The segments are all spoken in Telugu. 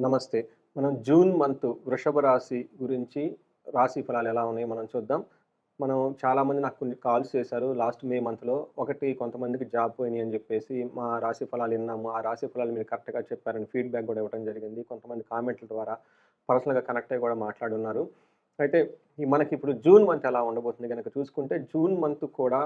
నమస్తే. మనం జూన్ మంత్ వృషభ రాశి గురించి రాశి ఫలాలు ఎలా ఉన్నాయి మనం చూద్దాం. మనం చాలామంది నాకు కొన్ని కాల్స్ చేశారు. లాస్ట్ మే మంత్లో ఒకటి కొంతమందికి జాబ్ పోయినాయి అని చెప్పేసి మా రాశి ఫలాలు విన్నాము. ఆ రాశి ఫలాలు మీరు కరెక్ట్గా చెప్పారని ఫీడ్బ్యాక్ కూడా ఇవ్వడం జరిగింది. కొంతమంది కామెంట్ల ద్వారా పర్సనల్గా కనెక్ట్ అయ్యి కూడా మాట్లాడున్నారు. అయితే ఈ మనకి ఇప్పుడు జూన్ మంత్ ఎలా ఉండబోతుంది కనుక చూసుకుంటే జూన్ మంత్ కూడా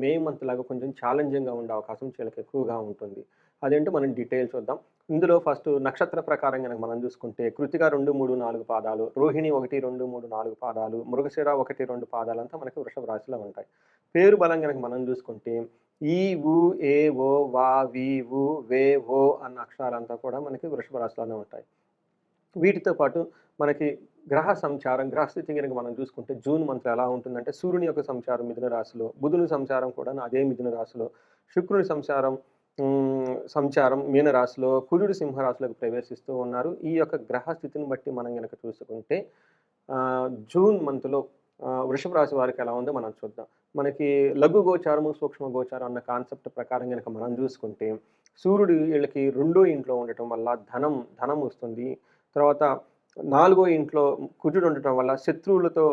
మే మంత్ లాగా కొంచెం ఛాలెంజింగ్గా ఉండే అవకాశం చాలా ఎక్కువగా ఉంటుంది. అదేంటో మనం డీటెయిల్ చూద్దాం. ఇందులో ఫస్ట్ నక్షత్ర ప్రకారం కనుక మనం చూసుకుంటే కృతిక రెండు మూడు నాలుగు పాదాలు రోహిణి ఒకటి రెండు మూడు నాలుగు పాదాలు మృగశిర ఒకటి రెండు పాదాలు అంతా మనకి వృషభ రాశిలో ఉంటాయి. పేరు బలం కనుక మనం చూసుకుంటే ఈ ఉ ఏ ఓ వా వి ఉ వే ఓ అన్న అక్షరాలంతా కూడా మనకి వృషభ రాశిలోనే ఉంటాయి. వీటితో పాటు మనకి గ్రహ సంచారం గ్రహస్థితి కనుక మనం చూసుకుంటే జూన్ మంత్లో ఎలా ఉంటుందంటే సూర్యుని యొక్క సంచారం మిథున రాశిలో బుధుని సంచారం కూడా అదే మిథున రాశిలో శుక్రుని సంచారం సంచారం మీనరాశిలో కుజుడు సింహరాశిలోకి ప్రవేశిస్తూ ఉన్నారు. ఈ యొక్క గ్రహ స్థితిని బట్టి మనం కనుక చూసుకుంటే జూన్ మంత్లో వృషభ రాశి వారికి ఎలా ఉందో మనం చూద్దాం. మనకి లఘు గోచారము సూక్ష్మ గోచారం అన్న కాన్సెప్ట్ ప్రకారం కనుక మనం చూసుకుంటే సూర్యుడు వీళ్ళకి రెండో ఇంట్లో ఉండటం వల్ల ధనం ధనం వస్తుంది. తర్వాత నాలుగో ఇంట్లో కుజుడు ఉండటం వల్ల శత్రువులతో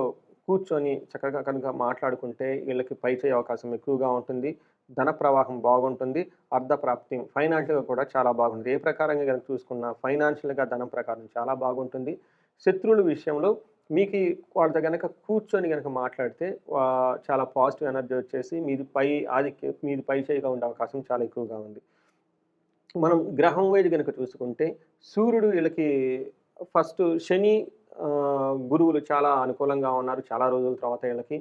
కూర్చొని చక్కగా కనుక మాట్లాడుకుంటే వీళ్ళకి పై చేయ అవకాశం ఎక్కువగా ఉంటుంది. ధన ప్రవాహం బాగుంటుంది. అర్ధ ప్రాప్తి ఫైనాన్షియల్గా కూడా చాలా బాగుంటుంది. ఏ ప్రకారంగా కనుక చూసుకున్నా ఫైనాన్షియల్గా ధనం ప్రకారం చాలా బాగుంటుంది. శత్రువుల విషయంలో మీకు వాళ్ళతో కనుక కూర్చొని కనుక మాట్లాడితే చాలా పాజిటివ్ ఎనర్జీ వచ్చేసి మీది పై ఆధిక్య మీది పై చేయిగా ఉండే అవకాశం చాలా ఎక్కువగా ఉంది. మనం గ్రహం వైజ్ కనుక చూసుకుంటే సూర్యుడు వీళ్ళకి ఫస్ట్ శని గురువులు చాలా అనుకూలంగా ఉన్నారు. చాలా రోజుల తర్వాత వీళ్ళకి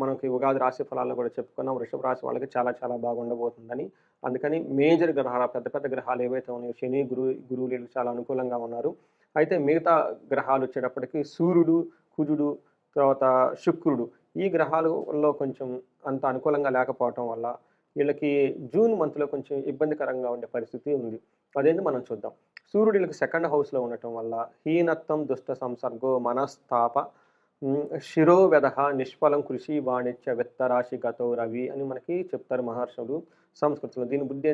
మనకి ఉగాది రాశి ఫలాల్లో కూడా చెప్పుకున్నాం. వృషభ రాశి వాళ్ళకి చాలా చాలా బాగుండబోతుందని. అందుకని మేజర్ గ్రహాలు పెద్ద పెద్ద గ్రహాలు ఏవైతే ఉన్నాయో శని గురువు గురువులు వీళ్ళకి చాలా అనుకూలంగా ఉన్నారు. అయితే మిగతా గ్రహాలు వచ్చేటప్పటికి సూర్యుడు కుజుడు తర్వాత శుక్రుడు ఈ గ్రహాలలో కొంచెం అంత అనుకూలంగా లేకపోవటం వల్ల వీళ్ళకి జూన్ మంత్లో కొంచెం ఇబ్బందికరంగా ఉండే పరిస్థితి ఉంది. అదేంటి మనం చూద్దాం. సూర్యుడు వీళ్ళకి సెకండ్ హౌస్లో ఉండటం వల్ల హీనత్వం దుష్ట సంసర్గో మనస్తాప ఉమ్, శిరోవ్యధ నిష్ఫలం కృషి వాణిజ్య విత్తరాశి గతో రవి అని మనకి చెప్తారు మహర్షులు సంస్కృతిలో. దీని బుద్ధి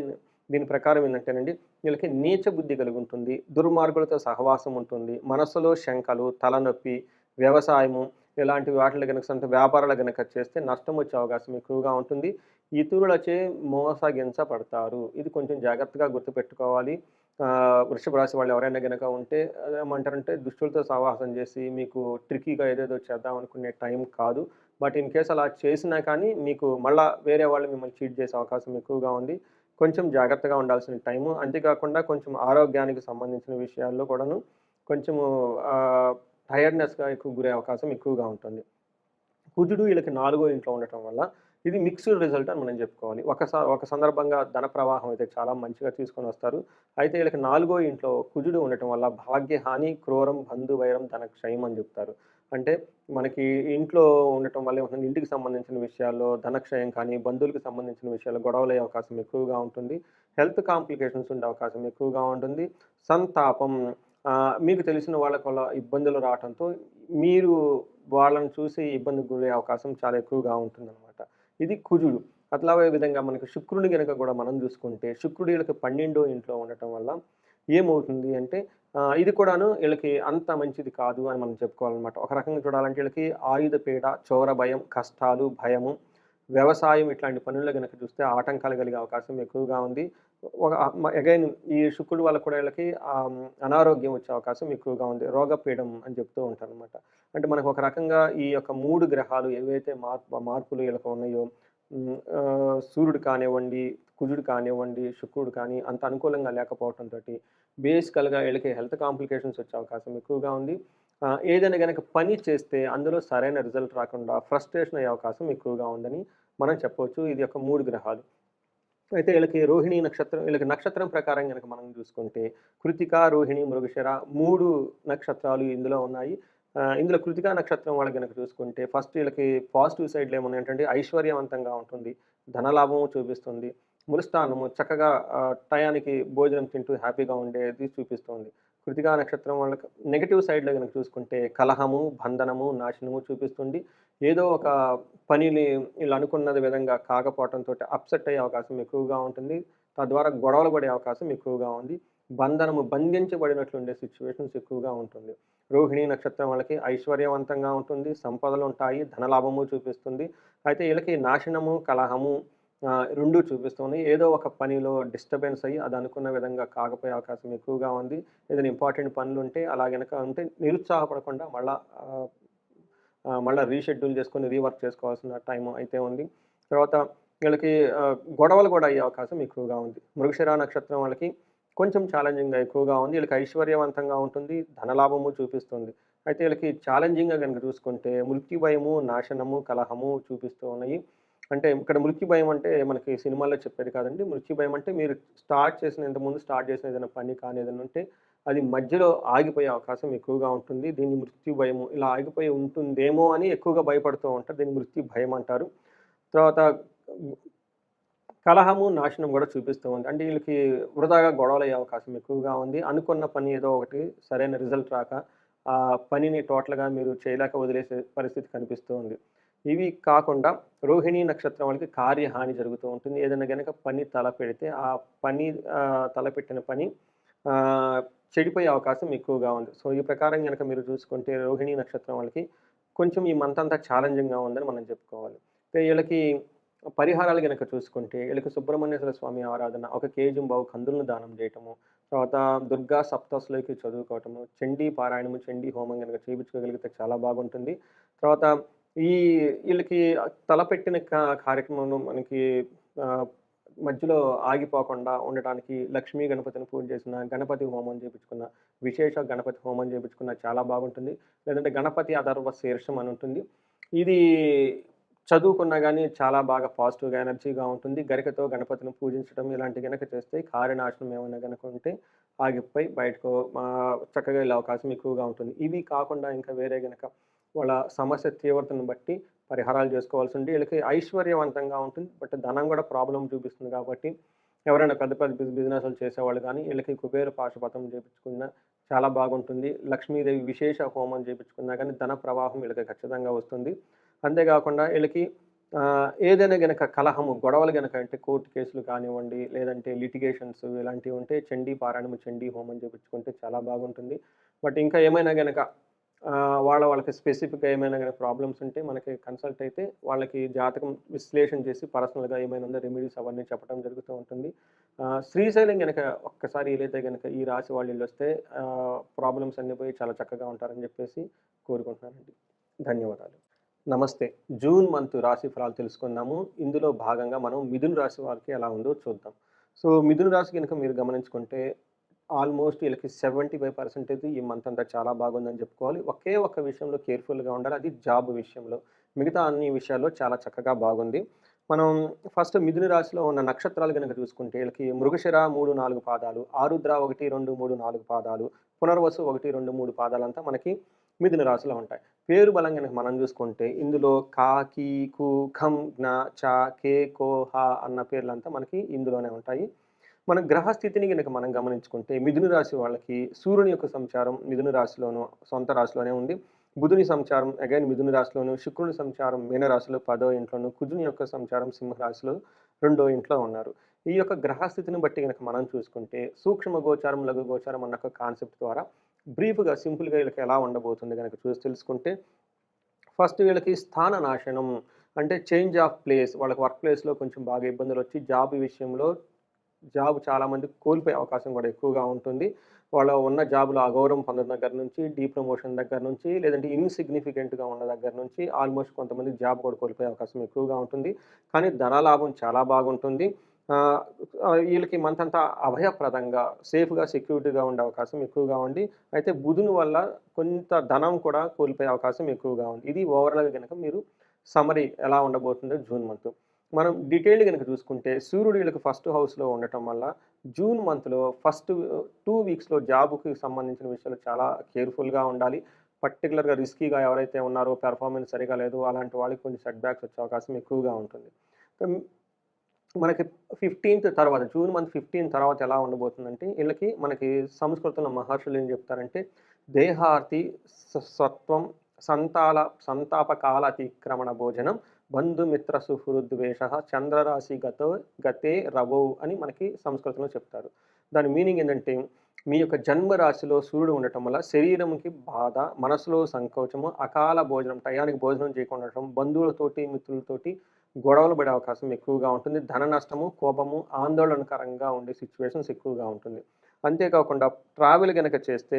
దీని ప్రకారం ఏంటంటేనండి వీళ్ళకి నీచ బుద్ధి కలిగి ఉంటుంది దుర్మార్గులతో సహవాసం ఉంటుంది మనసులో శంకలు తలనొప్పి వ్యవసాయము ఇలాంటి వాటిలో కనుక సొంత వ్యాపారాలు కనుక చేస్తే నష్టం వచ్చే అవకాశం ఎక్కువగా ఉంటుంది. ఇతరులచే మోసగించబడతారు. ఇది కొంచెం జాగ్రత్తగా గుర్తుపెట్టుకోవాలి. వృషభ రాశి వాళ్ళు ఎవరైనా కనుక ఉంటే ఏమంటారంటే దుష్టులతో సహవాసం చేసి మీకు ట్రికీగా ఏదేదో చేద్దాం అనుకునే టైం కాదు. బట్ ఇన్ కేస్ అలా చేసినా కానీ మీకు మళ్ళా వేరే వాళ్ళు మిమ్మల్ని చీట్ చేసే అవకాశం ఎక్కువగా ఉంది. కొంచెం జాగ్రత్తగా ఉండాల్సిన టైము. అంతేకాకుండా కొంచెం ఆరోగ్యానికి సంబంధించిన విషయాల్లో కూడాను కొంచెము టైర్డ్నెస్గా ఎక్కువ గురే అవకాశం ఎక్కువగా ఉంటుంది. కుజుడు వీళ్ళకి నాలుగో ఇంట్లో ఉండటం వల్ల ఇది మిక్స్డ్ రిజల్ట్ అని మనం చెప్పుకోవాలి. ఒక ఒక సందర్భంగా ధన ప్రవాహం అయితే చాలా మంచిగా తీసుకొని వస్తారు. అయితే వీళ్ళకి నాలుగో ఇంట్లో కుజుడు ఉండటం వల్ల భాగ్యహాని క్రూరం బంధు వైరం ధన క్షయం అని చెప్తారు. అంటే మనకి ఇంట్లో ఉండటం వల్ల ఏమవుతుంది? ఇంటికి సంబంధించిన విషయాల్లో ధనక్షయం కానీ బంధువులకు సంబంధించిన విషయాల్లో గొడవలయ్యే అవకాశం ఎక్కువగా ఉంటుంది. హెల్త్ కాంప్లికేషన్స్ ఉండే అవకాశం ఎక్కువగా ఉంటుంది. సంతాపం మీకు తెలిసిన వాళ్ళకి వల్ల ఇబ్బందులు రావడంతో మీరు వాళ్ళని చూసి ఇబ్బందికి గురే అవకాశం చాలా ఎక్కువగా ఉంటుందన్నమాట. ఇది కుజుడు. అట్లాగే విధంగా మనకి శుక్రుని కనుక కూడా మనం చూసుకుంటే శుక్రుడు వీళ్ళకి పన్నెండో ఇంట్లో ఉండటం వల్ల ఏమవుతుంది అంటే ఇది కూడాను వీళ్ళకి అంత మంచిది కాదు అని మనం చెప్పుకోవాలన్నమాట. ఒక రకంగా చూడాలంటే వీళ్ళకి ఆయుధ పీడ చోర భయం కష్టాలు భయము వ్యవసాయం ఇట్లాంటి పనుల్లో కనుక చూస్తే ఆటంకాలు కలిగే అవకాశం ఎక్కువగా ఉంది. ఒక అగైన్ ఈ శుక్రుడు వల్ల కూడా వీళ్ళకి అనారోగ్యం వచ్చే అవకాశం ఎక్కువగా ఉంది. రోగపీడం అని చెప్తూ ఉంటారు అనమాట అంటే మనకు ఒక రకంగా ఈ యొక్క మూడు గ్రహాలు ఏవైతే మార్పు మార్పులు వీళ్ళకి ఉన్నాయో సూర్యుడు కానివ్వండి కుజుడు కానివ్వండి శుక్రుడు కానీ అంత అనుకూలంగా లేకపోవడంతో బేసికల్గా వీళ్ళకి హెల్త్ కాంప్లికేషన్స్ వచ్చే అవకాశం ఎక్కువగా ఉంది. ఏదైనా కనుక పని చేస్తే అందులో సరైన రిజల్ట్ రాకుండా ఫ్రస్ట్రేషన్ అయ్యే అవకాశం ఎక్కువగా ఉందని మనం చెప్పవచ్చు ఇది ఒక మూడు గ్రహాలు. అయితే వీళ్ళకి రోహిణి నక్షత్రం వీళ్ళకి నక్షత్రం ప్రకారం కనుక మనం చూసుకుంటే కృతిక రోహిణి మృగశిర మూడు నక్షత్రాలు ఇందులో ఉన్నాయి. ఇందులో కృతికా నక్షత్రం వాళ్ళకి కనుక చూసుకుంటే ఫస్ట్ వీళ్ళకి పాజిటివ్ సైడ్లో ఏమన్నా ఏంటంటే ఐశ్వర్యవంతంగా ఉంటుంది. ధనలాభము చూపిస్తుంది. మురుస్థానము చక్కగా టయానికి భోజనం తింటూ హ్యాపీగా ఉండేది చూపిస్తుంది. కృతికా నక్షత్రం వాళ్ళకి నెగిటివ్ సైడ్లో కనుక చూసుకుంటే కలహము బంధనము నాశనము చూపిస్తుంది. ఏదో ఒక పనిని వీళ్ళు అనుకున్నది విధంగా కాకపోవడంతో అప్సెట్ అయ్యే అవకాశం ఎక్కువగా ఉంటుంది. తద్వారా గొడవలు పడే అవకాశం ఎక్కువగా ఉంది. బంధనము బంధించబడినట్లు ఉండే సిచ్యువేషన్స్ ఎక్కువగా ఉంటుంది. రోహిణి నక్షత్రం వాళ్ళకి ఐశ్వర్యవంతంగా ఉంటుంది. సంపదలు ఉంటాయి. ధనలాభము చూపిస్తుంది. అయితే వీళ్ళకి నాశనము కలహము రెండు చూపిస్తుంది. ఏదో ఒక పనిలో డిస్టర్బెన్స్ అయ్యి అది అనుకున్న విధంగా కాకపోయే అవకాశం ఎక్కువగా ఉంది. ఏదైనా ఇంపార్టెంట్ పనులు ఉంటే అలాగనక ఉంటే నిరుత్సాహపడకుండా మళ్ళీ మళ్ళీ రీషెడ్యూల్ చేసుకొని రీవర్క్ చేసుకోవాల్సిన టైం అయితే ఉంది. తర్వాత వీళ్ళకి గొడవలు కూడా అయ్యే అవకాశం ఎక్కువగా ఉంది. మృగశిర నక్షత్రం వాళ్ళకి కొంచెం ఛాలెంజింగ్గా ఎక్కువగా ఉంది. వీళ్ళకి ఐశ్వర్యవంతంగా ఉంటుంది ధనలాభము చూపిస్తుంది. అయితే వీళ్ళకి ఛాలెంజింగ్గా కనుక చూసుకుంటే మృత్యు భయము నాశనము కలహము చూపిస్తూ ఉన్నాయి. అంటే ఇక్కడ మృత్యు భయం అంటే మనకి సినిమాల్లో చెప్పేది కాదండి. మృత్యు భయం అంటే మీరు స్టార్ట్ చేసిన ఇంతకుముందు స్టార్ట్ చేసిన ఏదైనా పని కానీ ఏదైనా ఉంటే అది మధ్యలో ఆగిపోయే అవకాశం ఎక్కువగా ఉంటుంది. దీన్ని మృత్యు భయము ఇలా ఆగిపోయి ఉంటుందేమో అని ఎక్కువగా భయపడుతూ ఉంటారు. దీన్ని మృత్యు భయం అంటారు. తర్వాత కలహము నాశనం కూడా చూపిస్తూ ఉంది. అంటే వీళ్ళకి వృధాగా గొడవలు అయ్యే అవకాశం ఎక్కువగా ఉంది. అనుకున్న పని ఏదో ఒకటి సరైన రిజల్ట్ రాక ఆ పనిని టోటల్గా మీరు చేయలేక వదిలేసే పరిస్థితి కనిపిస్తూ ఉంది. ఇవి కాకుండా రోహిణి నక్షత్రం వాళ్ళకి కార్యహాని జరుగుతూ ఉంటుంది. ఏదైనా కనుక పని తలపెడితే ఆ పని తలపెట్టిన పని చెడిపోయే అవకాశం ఎక్కువగా ఉంది. సో ఈ ప్రకారం కనుక మీరు చూసుకుంటే రోహిణి నక్షత్రం వాళ్ళకి కొంచెం ఈ మంత్ అంతా ఛాలెంజింగ్గా ఉందని మనం చెప్పుకోవాలి. వీళ్ళకి పరిహారాలు కనుక చూసుకుంటే వీళ్ళకి సుబ్రహ్మణ్యేశ్వర స్వామి ఆరాధన ఒక కేజీ బావు కందులను దానం చేయటము తర్వాత దుర్గా సప్తస్లోకి చదువుకోవటము చండీ పారాయణము చండీ హోమం కనుక చేయించుకోగలిగితే చాలా బాగుంటుంది. తర్వాత ఈ వీళ్ళకి తలపెట్టిన కా- కార్యక్రమం మనకి మధ్యలో ఆగిపోకుండా ఉండటానికి లక్ష్మీ గణపతిని పూజ చేసిన గణపతి హోమం చేయించుకున్న విశేష గణపతి హోమం చేయించుకున్న చాలా బాగుంటుంది. లేదంటే గణపతి అధర్వ శీర్షం అని ఉంటుంది. ఇది చదువుకున్నా కానీ చాలా బాగా పాజిటివ్గా ఎనర్జీగా ఉంటుంది. గరికతో గణపతిని పూజించడం ఇలాంటి గనక చేస్తే కార్యనాశనం ఏమైనా గనక ఉంటే ఆగిపోయి బయటకు చక్కగా వెళ్ళే అవకాశం ఎక్కువగా ఉంటుంది. ఇవి కాకుండా ఇంకా వేరే గనక వాళ్ళ సమస్య తీవ్రతను బట్టి పరిహారాలు చేసుకోవాల్సి ఉంది వీళ్ళకి ఐశ్వర్యవంతంగా ఉంటుంది. బట్ ధనం కూడా ప్రాబ్లం చూపిస్తుంది కాబట్టి ఎవరైనా పెద్ద పెద్ద బిజినెస్లు చేసేవాళ్ళు కానీ వీళ్ళకి కుబేర పాశుపతం చేయించుకున్న చాలా బాగుంటుంది. లక్ష్మీదేవి విశేష హోమం చేయించుకున్నా కానీ ధన ప్రవాహం వీళ్ళకి ఖచ్చితంగా వస్తుంది. అంతేకాకుండా వీళ్ళకి ఏదైనా గనక కలహము గొడవలు గనక అంటే కోర్టు కేసులు కానివ్వండి లేదంటే లిటిగేషన్స్ ఇలాంటివి ఉంటే చండీ పారాయణము చండీ హోమం చేయించుకుంటే చాలా బాగుంటుంది. బట్ ఇంకా ఏమైనా గనక వాళ్ళ వాళ్ళకి స్పెసిఫిక్గా ఏమైనా కానీ ప్రాబ్లమ్స్ ఉంటే మనకి కన్సల్ట్ అయితే వాళ్ళకి జాతకం విశ్లేషణ చేసి పర్సనల్గా ఏమైనా ఉందో రెమెడీస్ అవన్నీ చెప్పడం జరుగుతూ ఉంటుంది. శ్రీశైలం కనుక ఒక్కసారి వీలైతే కనుక ఈ రాశి వాళ్ళు వీళ్ళు వస్తే ప్రాబ్లమ్స్ అన్నీ పోయి చాలా చక్కగా ఉంటారని చెప్పేసి కోరుకుంటున్నానండి. ధన్యవాదాలు. నమస్తే. జూన్ మంత్ రాశి ఫలాలు తెలుసుకుందాము. ఇందులో భాగంగా మనం మిథున రాశి వారికి ఎలా ఉందో చూద్దాం. సో మిథున రాశి కనుక మీరు గమనించుకుంటే ఆల్మోస్ట్ వీళ్ళకి సెవెంటీ ఫైవ్ పర్సెంటేజ్ ఈ మంత్ అంతా చాలా బాగుందని చెప్పుకోవాలి. ఒకే ఒక్క విషయంలో కేర్ఫుల్గా ఉండాలి. అది జాబ్ విషయంలో. మిగతా అన్ని విషయాల్లో చాలా చక్కగా బాగుంది. మనం ఫస్ట్ మిథున రాశిలో ఉన్న నక్షత్రాలు కనుక చూసుకుంటే వీళ్ళకి మృగశిర మూడు నాలుగు పాదాలు ఆరుద్ర ఒకటి రెండు మూడు నాలుగు పాదాలు పునర్వసు ఒకటి రెండు మూడు పాదాలంతా మనకి మిథున రాశిలో ఉంటాయి. పేరు బలం కనుక మనం చూసుకుంటే ఇందులో కా కీ కు ఖం జ్ఞ చ కే కో హ అన్న పేర్లంతా మనకి ఇందులోనే ఉంటాయి. మన గ్రహస్థితిని కనుక మనం గమనించుకుంటే మిథున రాశి వాళ్ళకి సూర్యుని యొక్క సంచారం మిథున రాశిలోనూ సొంత రాశిలోనే ఉంది. బుధుని సంచారం అగైన్ మిథున రాశిలోను శుక్రుని సంచారం మీనరాశిలో పదో ఇంట్లోను కుజుని యొక్క సంచారం సింహరాశిలో రెండో ఇంట్లో ఉన్నారు. ఈ యొక్క గ్రహస్థితిని బట్టి కనుక మనం చూసుకుంటే సూక్ష్మ గోచారం లఘు గోచారం అన్న ఒక కాన్సెప్ట్ ద్వారా బ్రీఫ్గా సింపుల్గా వీళ్ళకి ఎలా ఉండబోతుంది కనుక చూసి తెలుసుకుంటే ఫస్ట్ వీళ్ళకి స్థాన నాశనం అంటే చేంజ్ ఆఫ్ ప్లేస్ వాళ్ళకి వర్క్ ప్లేస్లో కొంచెం బాగా ఇబ్బందులు వచ్చి జాబ్ విషయంలో జాబ్ చాలామంది కోల్పోయే అవకాశం కూడా ఎక్కువగా ఉంటుంది. వాళ్ళ ఉన్న జాబ్లో అగౌరవం పొందడం దగ్గర నుంచి డీ ప్రమోషన్ దగ్గర నుంచి లేదంటే ఇన్సిగ్నిఫికెంట్గా ఉన్న దగ్గర నుంచి ఆల్మోస్ట్ కొంతమంది జాబ్ కూడా కోల్పోయే అవకాశం ఎక్కువగా ఉంటుంది. కానీ ధనలాభం చాలా బాగుంటుంది. వీళ్ళకి మంత్ అంతా అభయప్రదంగా సేఫ్గా సెక్యూరిటీగా ఉండే అవకాశం ఎక్కువగా ఉంది. అయితే బుధుని వల్ల కొంత ధనం కూడా కోల్పోయే అవకాశం ఎక్కువగా ఉంది. ఇది ఓవరాల్గా కనుక మీరు సమరీ ఎలా ఉండబోతుందో జూన్ మంత్ మనం డీటెయిల్ కనుక చూసుకుంటే సూర్యుడు వీళ్ళకి ఫస్ట్ హౌస్లో ఉండటం వల్ల జూన్ మంత్లో ఫస్ట్ టూ వీక్స్లో జాబ్కి సంబంధించిన విషయాలు చాలా కేర్ఫుల్గా ఉండాలి. పర్టికులర్గా రిస్కీగా ఎవరైతే ఉన్నారో పెర్ఫార్మెన్స్ సరిగా లేదు అలాంటి వాళ్ళకి కొంచెం సెట్ బ్యాక్స్ వచ్చే అవకాశం ఎక్కువగా ఉంటుంది. మనకి ఫిఫ్టీన్త్ తర్వాత జూన్ మంత్ ఫిఫ్టీన్ తర్వాత ఎలా ఉండబోతుందంటే వీళ్ళకి మనకి సంస్కృతంలో మహర్షులు ఏం చెప్తారంటే దేహార్తి సత్వం సంతాల సంతాపకాల అతిక్రమణ భోజనం బంధుమిత్ర సుహృద్వేష చంద్రరాశి గతో గతే రవౌ అని మనకి సంస్కృతంలో చెప్తారు. దాని మీనింగ్ ఏంటంటే మీ యొక్క జన్మ రాశిలో సూర్యుడు ఉండటం వల్ల శరీరంకి బాధ మనసులో సంకోచము అకాల భోజనం టయానికి భోజనం చేయకుండా ఉండటం బంధువులతోటి మిత్రులతోటి గొడవలు పడే అవకాశం ఎక్కువగా ఉంటుంది. ధన నష్టము కోపము ఆందోళనకరంగా ఉండే సిచ్యువేషన్స్ ఎక్కువగా ఉంటుంది. అంతేకాకుండా ట్రావెల్ కనుక చేస్తే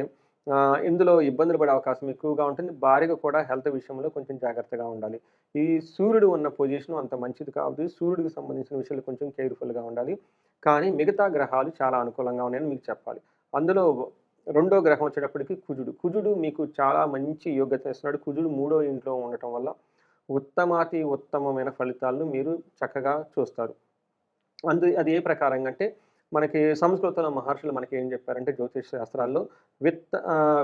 ఇందులో ఇబ్బందులు పడే అవకాశం ఎక్కువగా ఉంటుంది. భార్యకు కూడా హెల్త్ విషయంలో కొంచెం జాగ్రత్తగా ఉండాలి. ఈ సూర్యుడు ఉన్న పొజిషన్ అంత మంచిది కాదు. సూర్యుడికి సంబంధించిన విషయాలు కొంచెం కేర్ఫుల్గా ఉండాలి. కానీ మిగతా గ్రహాలు చాలా అనుకూలంగా ఉన్నాయని మీకు చెప్పాలి. అందులో రెండో గ్రహం వచ్చేటప్పటికి కుజుడు. కుజుడు మీకు చాలా మంచి యోగ్యత ఇస్తున్నాడు. కుజుడు మూడో ఇంట్లో ఉండటం వల్ల ఉత్తమాతి ఉత్తమమైన ఫలితాలను మీరు చక్కగా చూస్తారు. అందు అది ఏ ప్రకారంగా అంటే మనకి సంస్కృతంలో మహర్షులు మనకి ఏం చెప్పారంటే జ్యోతిష్ శాస్త్రాల్లో విత్త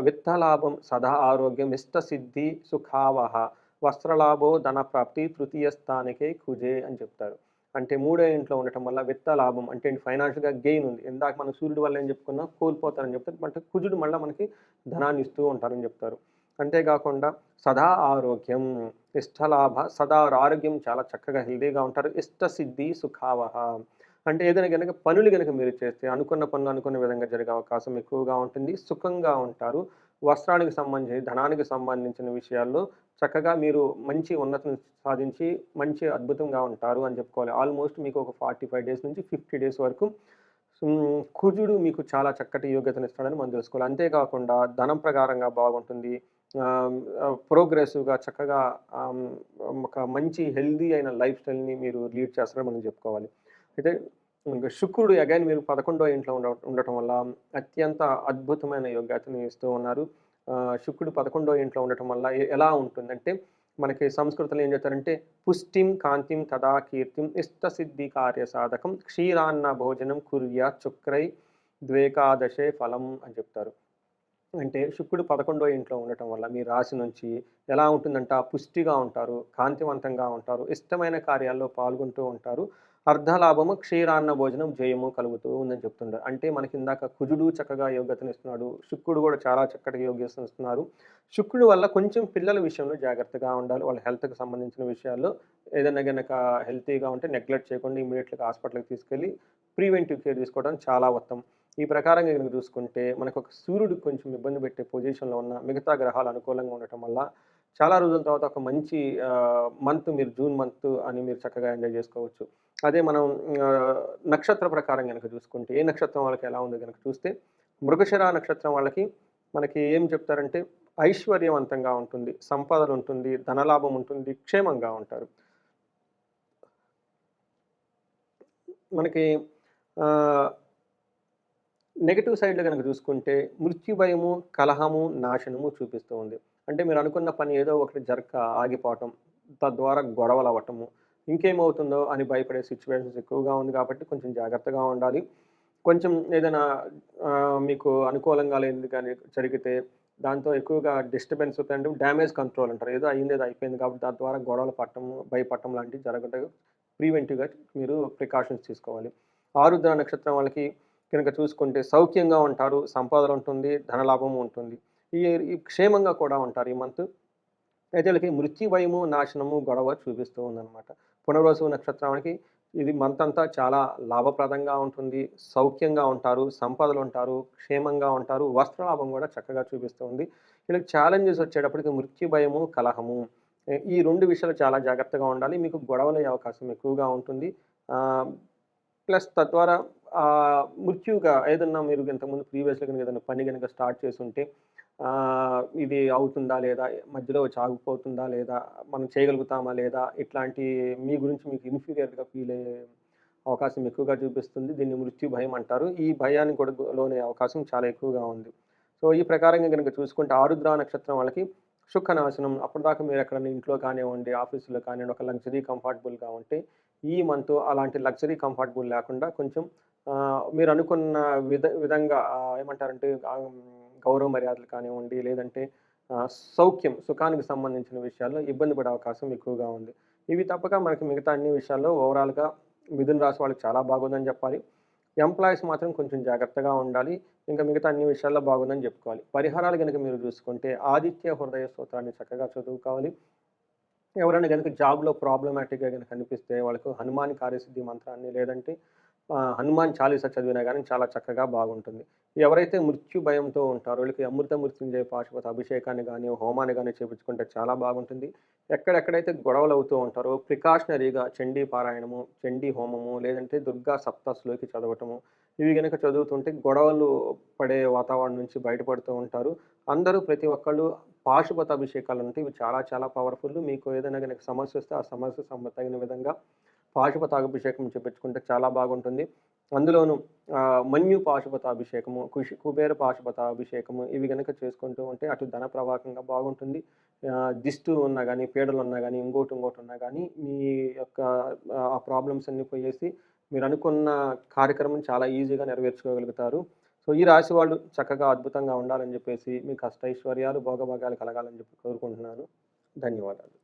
విత్తలాభం సదా ఆరోగ్యం ఇష్ట సిద్ధి సుఖావహ వస్త్రలాభో ధన ప్రాప్తి తృతీయ స్థానికే కుజే అని చెప్తారు. అంటే మూడో ఇంట్లో ఉండటం వల్ల విత్త లాభం అంటే ఫైనాన్షియల్గా గెయిన్ ఉంది. ఇందాక మనం సూర్యుడు వల్ల ఏం చెప్పుకున్నా? కోల్పోతారని చెప్తారు. అంటే కుజుడు మళ్ళీ మనకి ధనాన్ని ఇస్తూ ఉంటారని చెప్తారు. అంతేకాకుండా సదా ఆరోగ్యం ఇష్టలాభ సదా ఆరోగ్యం చాలా చక్కగా హెల్దీగా ఉంటారు. ఇష్ట సిద్ధి సుఖావహ. అంటే ఏదైనా కనుక పనులు కనుక మీరు చేస్తే అనుకున్న పనులు అనుకున్న విధంగా జరిగే అవకాశం ఎక్కువగా ఉంటుంది సుఖంగా ఉంటారు. వస్త్రానికి సంబంధించి ధనానికి సంబంధించిన విషయాల్లో చక్కగా మీరు మంచి ఉన్నతిని సాధించి మంచి అద్భుతంగా ఉంటారు అని చెప్పుకోవాలి. ఆల్మోస్ట్ మీకు ఒక ఫార్టీ ఫైవ్ డేస్ నుంచి ఫిఫ్టీ డేస్ వరకు కుజుడు మీకు చాలా చక్కటి యోగ్యతను ఇస్తాడని మనం తెలుసుకోవాలి. అంతేకాకుండా ధనం ప్రకారంగా బాగుంటుంది. ప్రోగ్రెసివ్గా చక్కగా ఒక మంచి హెల్దీ అయిన లైఫ్ స్టైల్ని మీరు లీడ్ చేస్తారని మనం చెప్పుకోవాలి. అయితే ఇంకా శుక్రుడు అగైన్ మీరు పదకొండో ఇంట్లో ఉండ ఉండటం వల్ల అత్యంత అద్భుతమైన యోగ్యతని ఇస్తూ ఉన్నారు. శుక్రుడు పదకొండో ఇంట్లో ఉండటం వల్ల ఎలా ఉంటుందంటే మనకి సంస్కృతంలో ఏం చెప్తారంటే పుష్టిం కాంతిం తదా కీర్తిం ఇష్ట సిద్ధి కార్య సాధకం క్షీరాన్న భోజనం కుర్యా చుక్రై ద్వేకాదశే ఫలం అని చెప్తారు. అంటే శుక్రుడు పదకొండో ఇంట్లో ఉండటం వల్ల మీ రాశి నుంచి ఎలా ఉంటుందంట? పుష్టిగా ఉంటారు కాంతివంతంగా ఉంటారు ఇష్టమైన కార్యాల్లో పాల్గొంటూ ఉంటారు. అర్ధలాభము క్షీరాన్న భోజనం జయము కలుగుతూ ఉందని చెప్తుంటారు అంటే మనకి ఇందాక కుజుడు చక్కగా యోగ్యతను ఇస్తున్నాడు శుక్రుడు కూడా చాలా చక్కటి యోగ్యతను ఇస్తున్నారు. శుక్రుడు వల్ల కొంచెం పిల్లల విషయంలో జాగ్రత్తగా ఉండాలి వాళ్ళ హెల్త్కి సంబంధించిన విషయాల్లో ఏదైనా కనుక హెల్తీగా ఉంటే నెగ్లెక్ట్ చేయకుండా ఇమీడియట్గా హాస్పిటల్కి తీసుకెళ్ళి ప్రివెంటివ్ కేర్ తీసుకోవడం చాలా ఉత్తమం. ఈ ప్రకారంగా కనుక చూసుకుంటే మనకు ఒక సూర్యుడు కొంచెం ఇబ్బంది పెట్టే పొజిషన్లో ఉన్న మిగతా గ్రహాలు అనుకూలంగా ఉండటం వల్ల చాలా రోజుల తర్వాత ఒక మంచి మంత్ మీరు జూన్ మంత్ అని మీరు చక్కగా ఎంజాయ్ చేసుకోవచ్చు. అదే మనం నక్షత్ర ప్రకారం కనుక చూసుకుంటే ఏ నక్షత్రం వాళ్ళకి ఎలా ఉంది కనుక చూస్తే మృగశిర నక్షత్రం వాళ్ళకి మనకి ఏం చెప్తారంటే ఐశ్వర్యవంతంగా ఉంటుంది సంపదలు ఉంటుంది ధనలాభం ఉంటుంది క్షేమంగా ఉంటారు. మనకి నెగిటివ్ సైడ్లో కనుక చూసుకుంటే మృత్యు భయము కలహము నాశనము చూపిస్తూ ఉంది. అంటే మీరు అనుకున్న పని ఏదో ఒకటి జరగక ఆగిపోవటం తద్వారా గొడవలు అవ్వటము ఇంకేమవుతుందో అని భయపడే సిచ్యువేషన్స్ ఎక్కువగా ఉంది కాబట్టి కొంచెం జాగ్రత్తగా ఉండాలి. కొంచెం ఏదైనా మీకు అనుకూలంగా లేనిది కానీ జరిగితే దాంతో ఎక్కువగా డిస్టర్బెన్స్ అండ్ డ్యామేజ్ కంట్రోల్ అంటారు. ఏదో అయింది ఏదో అయిపోయింది కాబట్టి దాని ద్వారా గొడవలు పట్టడం భయపడటం లాంటివి జరగదు ప్రివెంటివ్గా మీరు ప్రికాషన్స్ తీసుకోవాలి. ఆరుద్ర నక్షత్రం వాళ్ళకి కనుక చూసుకుంటే సౌఖ్యంగా ఉంటారు సంపాదన ఉంటుంది ధనలాభం ఉంటుంది. ఈ క్షేమంగా కూడా ఉంటారు ఈ మంత్. అయితే వీళ్ళకి మృత్యు భయము నాశనము గొడవ చూపిస్తూ ఉందన్నమాట. పునర్వసు నక్షత్రానికి ఇది మంత్ అంతా చాలా లాభప్రదంగా ఉంటుంది. సౌఖ్యంగా ఉంటారు సంపదలు ఉంటారు క్షేమంగా ఉంటారు వస్త్రలాభం కూడా చక్కగా చూపిస్తూ ఉంది. వీళ్ళకి ఛాలెంజెస్ వచ్చేటప్పటికి మృత్యు భయము కలహము ఈ రెండు విషయాలు చాలా జాగ్రత్తగా ఉండాలి. మీకు గొడవలయ్యే అవకాశం ఎక్కువగా ఉంటుంది. ప్లస్ తద్వారా మృత్యుగా ఏదన్నా మీరు ఇంతకుముందు ప్రీవియస్గా కనుక ఏదైనా పని కనుక స్టార్ట్ చేసి ఉంటే ఇది అవుతుందా లేదా? మధ్యలో వచ్చి ఆగిపోతుందా లేదా? మనం చేయగలుగుతామా లేదా? ఇట్లాంటి మీ గురించి మీకు ఇన్ఫీరియర్గా ఫీల్ అయ్యే అవకాశం ఎక్కువగా చూపిస్తుంది. దీన్ని మృత్యు భయం అంటారు. ఈ భయానికి కూడా లోనే అవకాశం చాలా ఎక్కువగా ఉంది. సో ఈ ప్రకారంగా కనుక చూసుకుంటే ఆరుద్ర నక్షత్రం వాళ్ళకి సుఖ నాశనం అప్పటిదాకా మీరు ఎక్కడైనా ఇంట్లో కానివ్వండి ఆఫీసులో కానివ్వండి ఒక లగ్జరీ కంఫర్టబుల్గా ఉంటే ఈ మంత్ అలాంటి లగ్జరీ కంఫర్టబుల్ లేకుండా కొంచెం మీరు అనుకున్న విధ విధంగా ఏమంటారంటే గౌరవ మర్యాదలు కానివ్వండి లేదంటే సౌఖ్యం సుఖానికి సంబంధించిన విషయాల్లో ఇబ్బంది పడే అవకాశం ఎక్కువగా ఉంది. ఇవి తప్పక మనకి మిగతా అన్ని విషయాల్లో ఓవరాల్గా మిథున రాశి వాళ్ళకి చాలా బాగుందని చెప్పాలి. ఎంప్లాయీస్ మాత్రం కొంచెం జాగ్రత్తగా ఉండాలి. ఇంకా మిగతా అన్ని విషయాల్లో బాగుందని చెప్పుకోవాలి. పరిహారాలు కనుక మీరు చూసుకుంటే ఆదిత్య హృదయ స్తోత్రాన్ని చక్కగా చదువుకోవాలి. ఎవరైనా కనుక జాబ్లో ప్రాబ్లమాటిక్గా కనుక కనిపిస్తే వాళ్ళకు హనుమాన్ కార్యసిద్ధి మంత్రాన్ని లేదంటే హనుమాన్ చాలీస చదివినా కానీ చాలా చక్కగా బాగుంటుంది. ఎవరైతే మృత్యు భయంతో ఉంటారో వీళ్ళకి అమృత మృత్యుంజయ పాశుపత అభిషేకాన్ని కానీ హోమాన్ని కానీ చేపించుకుంటే చాలా బాగుంటుంది. ఎక్కడెక్కడైతే గొడవలు అవుతూ ఉంటారో ప్రికాషనరీగా చండీ పారాయణము, చండీ హోమము లేదంటే దుర్గా సప్తశ్లోకి చదవటము, ఇవి కనుక చదువుతుంటే గొడవలు పడే వాతావరణం నుంచి బయటపడుతూ ఉంటారు. అందరూ ప్రతి ఒక్కళ్ళు పాశుపత అభిషేకాలంటే ఇవి చాలా చాలా పవర్‌ఫుల్. మీకు ఏదైనా గనక సమస్యొస్తే ఆ సమస్య తగిన విధంగా పాశుపతాభిషేకం చేపించుకుంటే చాలా బాగుంటుంది. అందులోనూ మన్యు పాశుపతాభిషేకము, కుషి కుబేర పాశుపతాభిషేకము ఇవి కనుక చేసుకుంటూ ఉంటే అటు ధన ప్రవాహంగా బాగుంటుంది. దిష్టు ఉన్నా గానీ, పీడలున్నా కానీ ఇంకోటి ఇంకోటి ఉన్నా కానీ మీ యొక్క ఆ ప్రాబ్లమ్స్ అన్నీ పోయేసి మీరు అనుకున్న కార్యక్రమం చాలా ఈజీగా నెరవేర్చుకోగలుగుతారు. సో, ఈ రాశి వాళ్ళు చక్కగా అద్భుతంగా ఉండాలని జెప్పేసి మీకు అష్టైశ్వర్యాలు, భోగభాగాలు కలగాలని చెప్పి కోరుకుంటున్నాను. ధన్యవాదాలు.